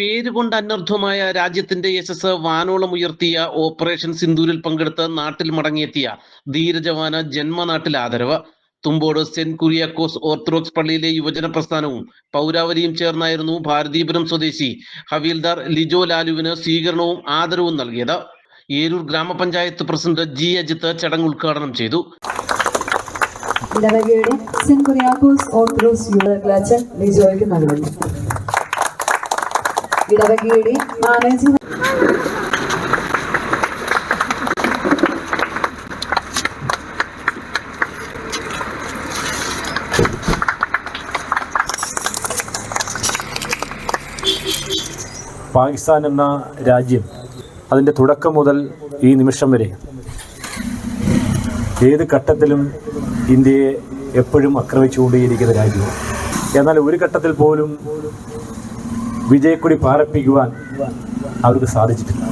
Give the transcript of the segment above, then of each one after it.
പേരുകൊണ്ട് അനർഥമായ രാജ്യത്തിന്റെ യശസ് വാനോളം ഉയർത്തിയ ഓപ്പറേഷൻ സിന്ദൂരിൽ പങ്കെടുത്ത് നാട്ടിൽ മടങ്ങിയെത്തിയ ധീരജവാന് ജന്മനാട്ടിൽ ആദരവ്. തുമ്പോട് സെന്റ് കുര്യാക്കോസ് ഓർത്തഡോക്സ് പള്ളിയിലെ യുവജന പ്രസ്ഥാനവും പൗരാവലിയും ചേർന്നായിരുന്നു ഭാരതീപുരം സ്വദേശി ഹവീൽദാർ ലിജോ ലാലുവിന് സ്വീകരണവും ആദരവും നൽകിയത്. ഏരൂർ ഗ്രാമപഞ്ചായത്ത് പ്രസിഡന്റ് ജി അജിത്ത് ചടങ്ങ് ഉദ്ഘാടനം ചെയ്തു. ഓർത്തഡോക്സ് ലിജോയ്ക്ക് നൽകുന്നു ഇടവകയുടെ മാനേജിംഗ് പാകിസ്ഥാൻ എന്ന രാജ്യം അതിന്റെ തുടക്കം മുതൽ ഈ നിമിഷം വരെ ഏത് ഘട്ടത്തിലും ഇന്ത്യയെ എപ്പോഴും ആക്രമിച്ചുകൊണ്ടേയിരിക്കുന്ന രാജ്യമാണ്. എന്നാൽ ഒരു ഘട്ടത്തിൽ പോലും വിജയക്കൊടി പാറപ്പിക്കുവാൻ അവർക്ക് സാധിച്ചിട്ടില്ല.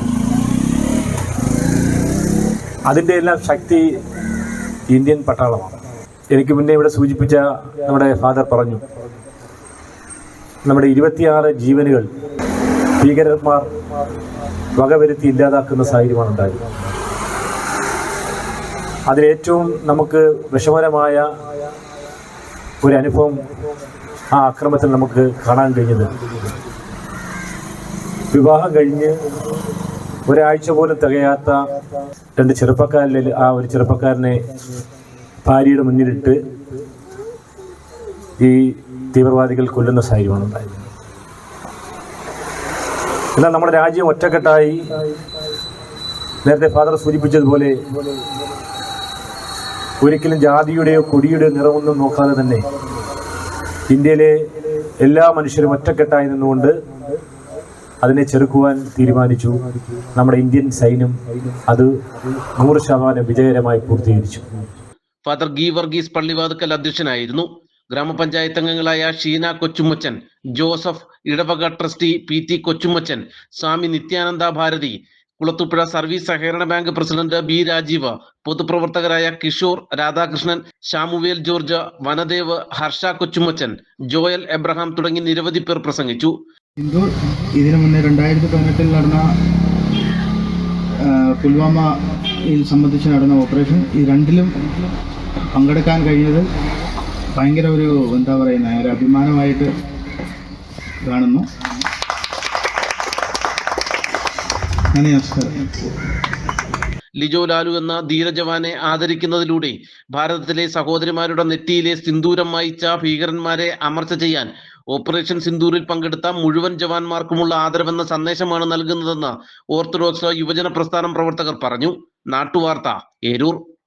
അതിന്റെ എല്ലാം ശക്തി ഇന്ത്യൻ പട്ടാളമാണ്. എനിക്ക് മുന്നേ ഇവിടെ സൂചിപ്പിച്ച നമ്മുടെ ഫാദർ പറഞ്ഞു നമ്മുടെ ഇരുപത്തിയാറ് ജീവനുകൾ ഭീകരന്മാർ വകവരുത്തി ഇല്ലാതാക്കുന്ന സാഹചര്യമാണ് ഉണ്ടായത്. അതിലേറ്റവും നമുക്ക് വിഷമകരമായ ഒരു അനുഭവം ആ അക്രമത്തിൽ നമുക്ക് കാണാൻ കഴിഞ്ഞത് വിവാഹം കഴിഞ്ഞ് ഒരാഴ്ച പോലും തികയാത്ത രണ്ട് ചെറുപ്പക്കാരിൽ ആ ഒരു ചെറുപ്പക്കാരനെ ഭാര്യയുടെ മുന്നിലിട്ട് ഈ തീവ്രവാദികൾ കൊല്ലുന്ന സാഹചര്യമാണ് ഉണ്ടായത്. എന്നാൽ നമ്മുടെ രാജ്യം ഒറ്റക്കെട്ടായി നേരത്തെ ഫാദർ സൂചിപ്പിച്ചതുപോലെ ഒരിക്കലും ജാതിയുടെയോ കൊടിയുടെയോ നിറമൊന്നും നോക്കാതെ തന്നെ ഇന്ത്യയിലെ എല്ലാ മനുഷ്യരും ഒറ്റക്കെട്ടായി നിന്നുകൊണ്ട് അതിനെ ചെറുക്കുവാൻ തീരുമാനിച്ചു. നമ്മുടെ ഇന്ത്യൻ സൈന്യം അത് നൂറ് ശതമാനം വിജയകരമായി പൂർത്തീകരിച്ചു. ഫാദർ ഗീ വർഗീസ് പള്ളിവാതുക്കൽ അധ്യക്ഷനായിരുന്നു. ഗ്രാമപഞ്ചായത്ത് അംഗങ്ങളായ ഷീന കൊച്ചുമ്മച്ചൻ ജോസഫ് ഇടവക trustee P T Kochummachan Swami Nithyananda Bharathi Kulathupuzha service സഹകരണ ബാങ്ക് പ്രസിഡന്റ് ബി രാജീവ് പൊതുപ്രവർത്തകരായ Kishore Radhakrishnan Samuel George Vanadev Harsha Kochumachan Joel Abraham തുടങ്ങി നിരവധി പേർ പ്രസംഗിച്ചു. ഹിന്ദു ഇതിനു മുന്നേ രണ്ടായിരത്തി പതിനെട്ടിൽ നടന്ന പുൽവാമയിൽ സംബന്ധിച്ച് നടന്ന ഓപ്പറേഷൻ ഈ രണ്ടിലും പങ്കെടുക്കാൻ കഴിഞ്ഞത് ഭയങ്കര ഒരു എന്താ പറയുന്ന ഒരു അഭിമാനമായിട്ട് കാണുന്നു. നന്ദി നമസ്കാരം. ലിജോ ലാലു എന്ന ധീരജവാനെ ആദരിക്കുന്നതിലൂടെ ഭാരതത്തിലെ സഹോദരിമാരുടെ നെറ്റിയിലെ സിന്ദൂരം മായിച്ച ഭീകരന്മാരെ അമർച്ച ചെയ്യാൻ ഓപ്പറേഷൻ സിന്ദൂരിൽ പങ്കെടുത്ത മുഴുവൻ ജവാന്മാർക്കുമുള്ള ആദരവെന്ന സന്ദേശമാണ് നൽകുന്നതെന്ന് ഓർത്തഡോക്സ് യുവജന പ്രസ്ഥാനം പ്രവർത്തകർ പറഞ്ഞു. നാട്ടുവാർത്ത ഏരൂർ.